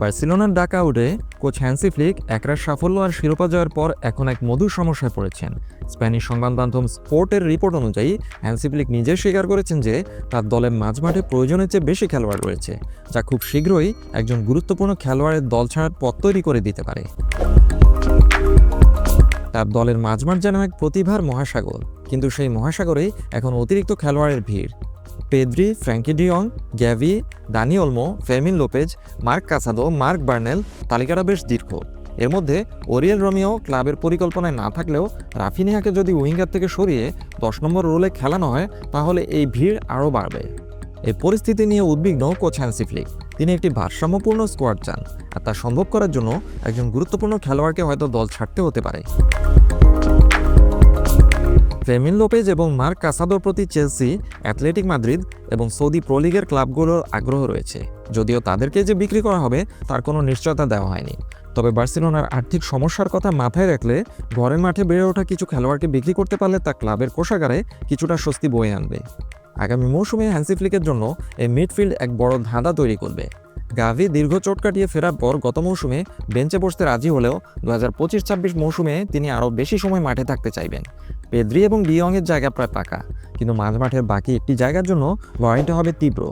বার্সেলোনার ডাকা উঠে কোচ হ্যান্সি ফ্লিক একরার সাফল্য আর শিরোপা জয়ের পর এখন এক মধুর সমস্যায় পড়েছেন। স্প্যানিশ সংবাদ মাধ্যম স্পোর্টের রিপোর্ট অনুযায়ী, হ্যান্সি ফ্লিক নিজে স্বীকার করেছেন যে তার দলের মাঝমাঠে প্রয়োজনের চেয়ে বেশি খেলোয়াড় রয়েছে, যা খুব শীঘ্রই একজন গুরুত্বপূর্ণ খেলোয়াড়ের দল ছাড়ার পথ তৈরি করে দিতে পারে। তার দলের মাঝমাঠ যেন এক প্রতিভার মহাসাগর, কিন্তু সেই মহাসাগরেই এখন অতিরিক্ত খেলোয়াড়ের ভিড়। Pedri, Frenkie de Jong Gavi, Dani Olmo Fermin Lopez, Marc Casado, Marc Bernal তালিকাটা বেশ দীর্ঘ। এর মধ্যে ওরিয়েল রোমিও ক্লাবের পরিকল্পনায় না থাকলেও রাফিনিয়াকে যদি উইঙ্গার থেকে সরিয়ে দশ নম্বর রোলে খেলানো হয়, তাহলে এই ভিড় আরও বাড়বে। এই পরিস্থিতি নিয়ে উদ্বিগ্ন কোচ হ্যান্সি তিনি একটি ভারসাম্যপূর্ণ স্কোয়াড চান, আর তা সম্ভব করার জন্য একজন গুরুত্বপূর্ণ খেলোয়াড়কে হয়তো দল ছাড়তে হতে পারে। ফেমিন লোপেজ এবং মার্ক কাসাদোর প্রতি চেলসি, অ্যাথলেটিক মাদ্রিদ এবং সৌদি প্রলিগের ক্লাবগুলোর আগ্রহ রয়েছে। যদিও তাদেরকে যে বিক্রি করা হবে, তার কোনো নিশ্চয়তা দেওয়া হয়নি। তবে বার্সেলোনার আর্থিক সমস্যার কথা মাথায় রাখলে, ঘরের মাঠে বেড়ে ওঠা কিছু খেলোয়াড়কে বিক্রি করতে পারলে তা ক্লাবের কোষাগারে কিছুটা স্বস্তি বয়ে আনবে। আগামী মৌসুমে হ্যান্সি ফ্লিকের জন্য এই মিডফিল্ড এক বড় ধাঁধা তৈরি করবে। গাভি দীর্ঘ চোট কাটিয়ে ফেরার পর গত মৌসুমে বেঞ্চে বসতে রাজি হলেও দু হাজার পঁচিশ ছাব্বিশ মৌসুমে তিনি আরও বেশি সময় মাঠে থাকতে চাইবেন। পেদ্রি এবং ডিয়ংয়ের জায়গা প্রায় পাকা কিন্তু মাঝমাঠের বাকি একটি জায়গার জন্য লড়াইটা হবে তীব্র।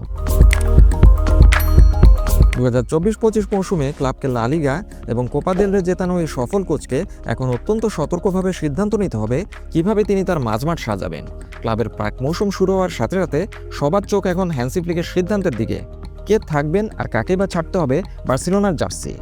দু হাজার চব্বিশ পঁচিশ মৌসুমে ক্লাবকে লালিগা এবং কোপা দেল রে জেতানো এই সফল কোচকে এখন অত্যন্ত সতর্কভাবে সিদ্ধান্ত নিতে হবে কীভাবে তিনি তার মাঝমাঠ সাজাবেন। ক্লাবের প্রাক মৌসুম শুরু হওয়ার সাথে সাথে সবার চোখ এখন হ্যান্সি ফ্লিকের সিদ্ধান্তের দিকে। কে থাকবেন আর কাকে বা ছাড়তে হবে বার্সেলোনার জার্সি।